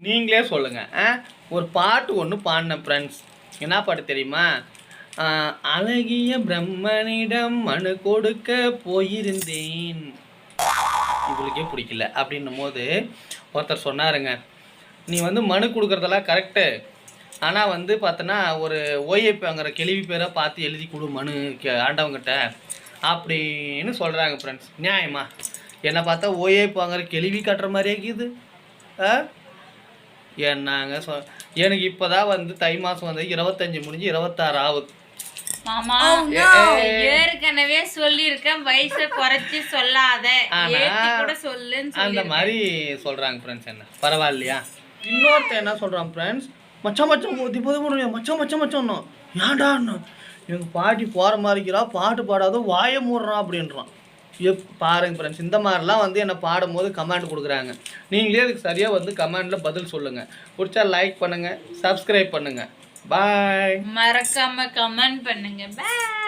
நீங்களே சொல்லுங்கள் ஆ? ஒரு பாட்டு ஒன்று பாடினேன் ஃப்ரெண்ட்ஸ் என்ன பாட்டு தெரியுமா? அழகிய பிரம்மனிடம் மனு கொடுக்க போயிருந்தேன். இவளுக்கே பிடிக்கல. அப்படின்னும் போது ஒருத்தர் சொன்னாருங்க. நீ வந்து மனு கொடுக்குறதெல்லாம் கரெக்டு ஆனால் வந்து பார்த்தோன்னா ஒரு ஓஏபிங்கிற கேள்வி பேரை பார்த்து எழுதி கொடு மனு கே- ஆண்டவங்கிட்ட. அப்படின்னு சொல்கிறாங்க ஃப்ரெண்ட்ஸ் நியாயமா? என்னை பார்த்தா ஓஏபி வாங்குற கேள்வி காட்டுற மாதிரியே இருக்குது. ஆ? என்னங்க சொ எனக்கு இப்போ தான் வந்து தை மாதம் வந்து இருபத்தஞ்சி முடிஞ்சு இருபத்தாறு ஆகுது மாமா ஏய். ஏற்கனவே சொல்லியிருக்கேன் வயசை குறைச்சி சொல்லாத. கூட சொல்லுன்னு அந்த மாதிரி சொல்கிறாங்க ஃப்ரெண்ட்ஸ் என்ன. பரவாயில்லையா? இன்னொருத்தன் என்ன சொல்கிறான் ஃப்ரெண்ட்ஸ் மச்சான் மச்சான் ஊற்றி போது முடியும் மச்சான் மச்சான் மச்சான் ஏன்டான்னு எங்கள் பாட்டி போகிற மாதிரிக்கிறா பாட்டு பாடாத வாயை மூடுறான் அப்படின்றான். எப் பாருங்க ஃப்ரெண்ட்ஸ் இந்த மாதிரிலாம் வந்து என்னை பாடும்போது கமெண்ட் கொடுக்குறாங்க. நீங்களே அதுக்கு சரியாக வந்து கமெண்டில் பதில் சொல்லுங்கள் பிடிச்சா லைக் பண்ணுங்கள் சப்ஸ்கிரைப் பண்ணுங்கள் பாய் மறக்காம கமெண்ட் பண்ணுங்கள் பாய்